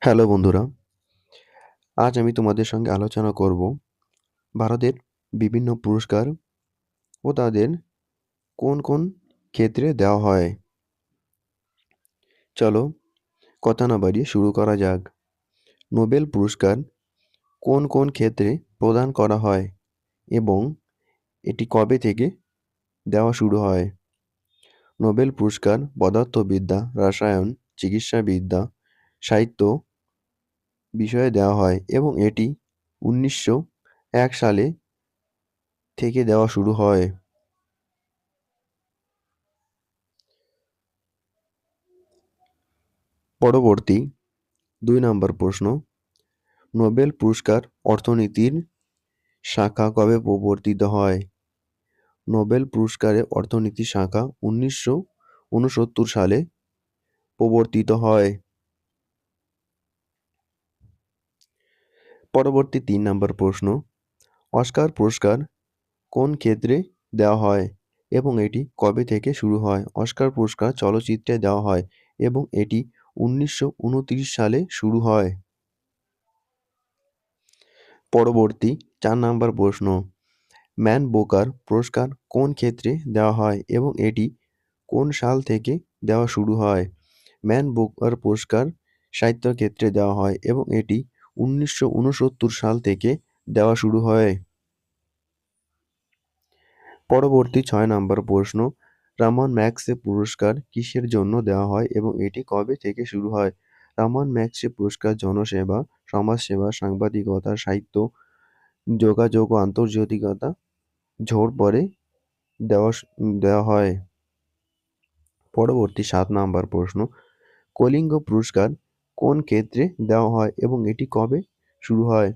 Hello বন্ধুরা, আজ আমি তোমাদের সঙ্গে আলোচনা করব ভারতের বিভিন্ন পুরস্কার ও তাদের কোন কোন ক্ষেত্রে দেওয়া হয়। চলো কথা না বাড়িয়ে শুরু করা যাক। নোবেল পুরস্কার কোন কোন ক্ষেত্রে প্রদান করা হয় এবং এটি কবে থেকে দেওয়া শুরু হয়? নোবেল পুরস্কার পদার্থবিদ্যা, রসায়ন, চিকিৎসাবিদ্যা সাহিত্য বিষয়ে দেওয়া হয় এবং এটি উনিশশো এক সালে থেকে দেওয়া শুরু হয়। পরবর্তী দুই নম্বর প্রশ্ন, নোবেল পুরস্কার অর্থনীতির শাখা কবে প্রবর্তিত হয়? নোবেল পুরস্কারে অর্থনীতি শাখা উনিশশো উনসত্তর সালে প্রবর্তিত হয়। পরবর্তী তিন নম্বর প্রশ্ন, অস্কার পুরস্কার কোন ক্ষেত্রে দেওয়া হয় এবং এটি কবে থেকে শুরু হয়? অস্কার পুরস্কার চলচ্চিত্রে দেওয়া হয় এবং এটি উনিশশো উনত্রিশ সালে শুরু হয়। পরবর্তী চার নম্বর প্রশ্ন, ম্যান বোকার পুরস্কার কোন ক্ষেত্রে দেওয়া হয় এবং এটি কোন সাল থেকে দেওয়া শুরু হয়? ম্যান বোকার পুরস্কার সাহিত্য ক্ষেত্রে দেওয়া হয় এবং এটি উনিশশো উনসত্তর সাল থেকে দেওয়া শুরু হয়। পরবর্তী ছয় নম্বর প্রশ্ন, রামন ম্যাক্সে পুরস্কার কিসের জন্য দেওয়া হয় এবং এটি কবে থেকে শুরু হয়? রামন ম্যাক্সে পুরস্কার জনসেবা, সমাজসেবা, সাংবাদিকতা, সাহিত্য, যোগাযোগ ও আন্তর্জাতিকতা ঝোড় পরে দেওয়া দেওয়া হয়। পরবর্তী সাত নম্বর প্রশ্ন, কলিঙ্গ পুরস্কার কোন ক্ষেত্রে দেওয়া হয় এবং এটি কবে শুরু হয়?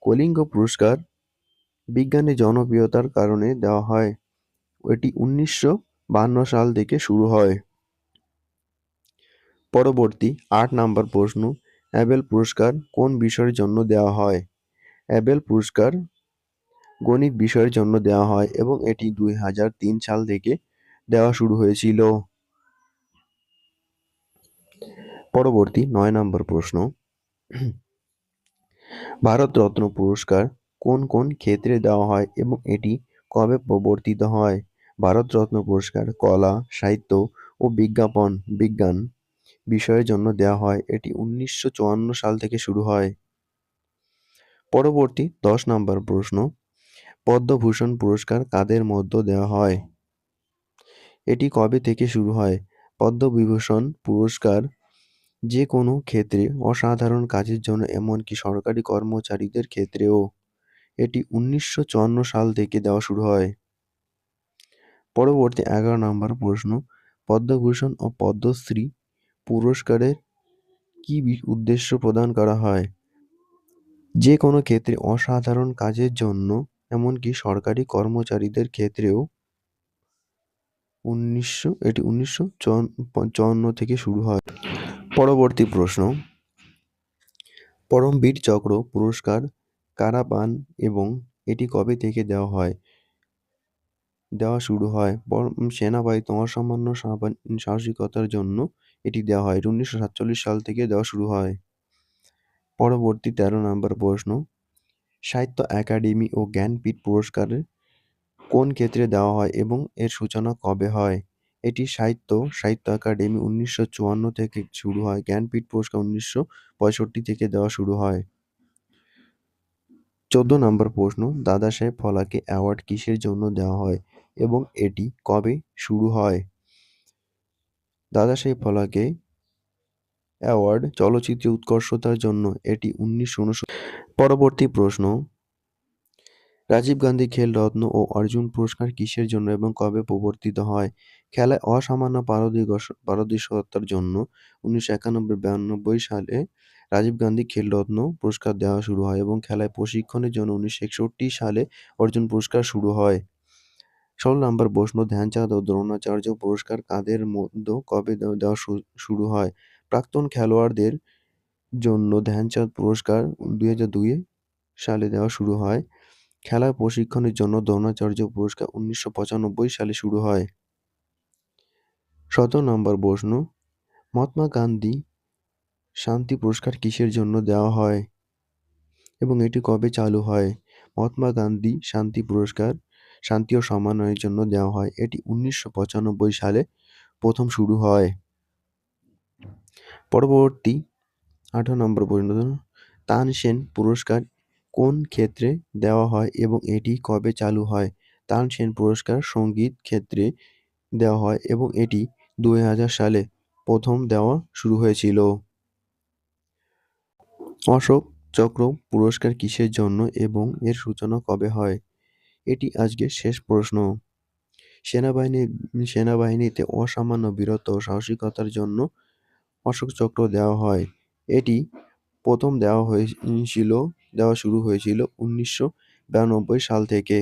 কলিঙ্গ পুরস্কার বিজ্ঞানের জনপ্রিয়তার কারণে দেওয়া হয়। এটি উনিশশো সাল থেকে শুরু হয়। পরবর্তী আট নম্বর প্রশ্ন, অ্যাবেল পুরস্কার কোন বিষয়ের জন্য দেওয়া হয়? অ্যাবেল পুরস্কার গণিত বিষয়ের জন্য দেওয়া হয় এবং এটি দুই হাজার তিন সাল থেকে দেওয়া শুরু হয়েছিল। পরবর্তী নয় নম্বর প্রশ্ন। ভারতরত্ন পুরস্কার কোন কোন ক্ষেত্রে দেওয়া হয় এবং এটি কবে প্রবর্তিত হয়? ভারতরত্ন পুরস্কার কলা, সাহিত্য ও বিজ্ঞাপন, বিজ্ঞান বিষয়ের জন্য দেওয়া হয়। এটি উনিশশো চুয়ান্ন সাল থেকে শুরু হয়। পরবর্তী দশ নম্বর প্রশ্ন, পদ্মভূষণ পুরস্কার কাদের মধ্য দেওয়া হয়? এটি কবে থেকে শুরু হয়? পদ্মবিভূষণ পুরস্কার যে কোনো ক্ষেত্রে অসাধারণ কাজের জন্য এমনকি সরকারি কর্মচারীদের ক্ষেত্রেও এটি উনিশশো চুয়ান্ন সাল থেকে দেওয়া শুরু হয়। পরবর্তী এগারো নম্বর প্রশ্ন, পদ্মভূষণ ও পদ্মশ্রী পুরস্কারের কি উদ্দেশ্য প্রদান করা হয়? যে কোনো ক্ষেত্রে অসাধারণ কাজের জন্য এমনকি সরকারি কর্মচারীদের ক্ষেত্রেও উনিশশো, এটি উনিশশো চুয়ান্ন থেকে শুরু হয়। পরবর্তী প্রশ্ন। পরমবীর চক্র পুরস্কার কারা পান এবং এটি কবে থেকে দেওয়া হয়? দেওয়া শুরু হয় সেনাবাহিনীতে অসামান্য সাহসিকতার জন্য এটি দেওয়া হয়। উনিশশো সাতচল্লিশ সাল থেকে দেওয়া শুরু হয়। পরবর্তী তেরো নম্বর প্রশ্ন। সাহিত্য একাডেমি ও জ্ঞানপীঠ পুরস্কারের কোন ক্ষেত্রে দেওয়া হয় এবং এর সূচনা কবে হয়? এটি সাহিত্য সাহিত্য একাডেমি উনিশশো চুয়ান্ন থেকে শুরু হয়। জ্ঞানপীঠ পুরস্কার উনিশশো পঁয়ষট্টি থেকে দেওয়া শুরু হয়। চোদ্দ নম্বর প্রশ্ন, দাদা সাহেব ফলাকে অ্যাওয়ার্ড কিসের জন্য দেওয়া হয় এবং এটি কবে শুরু হয়? দাদা সাহেব ফলাকে অ্যাওয়ার্ড চলচ্চিত্রে উৎকর্ষতার জন্য, এটি উনিশশো পরবর্তী প্রশ্ন রাজীব গান্ধী খেল রত্ন ও অর্জুন পুরস্কার কিসের জন্য এবং কবে প্রবর্তিত হয়? খেলায় অসামান্য পারদর্শিতার জন্য উনিশশো একানব্বই বিরানব্বই সালে রাজীব গান্ধী খেল রত্ন পুরস্কার দেওয়া শুরু হয় এবং খেলায় প্রশিক্ষণের জন্য উনিশশো একষট্টি সালে অর্জুন পুরস্কার শুরু হয়। ষোলো নম্বর প্রশ্ন ধ্যানচাঁদ ও দ্রোণাচার্য পুরস্কার কাদের মধ্যে কবে দেওয়া শুরু হয়? প্রাক্তন খেলোয়াড়দের জন্য ধ্যানচাঁদ পুরস্কার দুই হাজার সালে দেওয়া শুরু হয়। খেলার প্রশিক্ষণের জন্য দ্রোণাচার্য পুরস্কার উনিশশো পঁচানব্বই সালে শুরু হয়। সতেরো নম্বর প্রশ্ন, মহাত্মা গান্ধী শান্তি পুরস্কার কিসের জন্য দেওয়া হয়? এবং এটি কবে চালু হয়? মহাত্মা গান্ধী শান্তি পুরস্কার, শান্তি ও সম্মাননের জন্য দেওয়া হয়। এটি উনিশশো পঁচানব্বই সালে প্রথম শুরু হয়। পরবর্তী আঠারো নম্বর পর্যন্ত তানসেন পুরস্কার কোন ক্ষেত্রে দেওয়া হয় এবং এটি কবে চালু হয়? তানসেন পুরস্কার সংগীত ক্ষেত্রে দেওয়া হয় এবং এটি দুই হাজার সালে প্রথম দেওয়া শুরু হয়েছিল। অশোক চক্র পুরস্কার কিসের জন্য এবং এর সূচনা কবে হয়? এটি আজকের শেষ প্রশ্ন। সেনাবাহিনী, সেনাবাহিনীতে অসামান্য বীরত্ব ও সাহসিকতার জন্য অশোক চক্র দেওয়া হয়। এটি প্রথম দেওয়া হয়েছিল দেওয়া শুরু হয়েছিল উনিশশো বিরানব্বই সাল থেকে।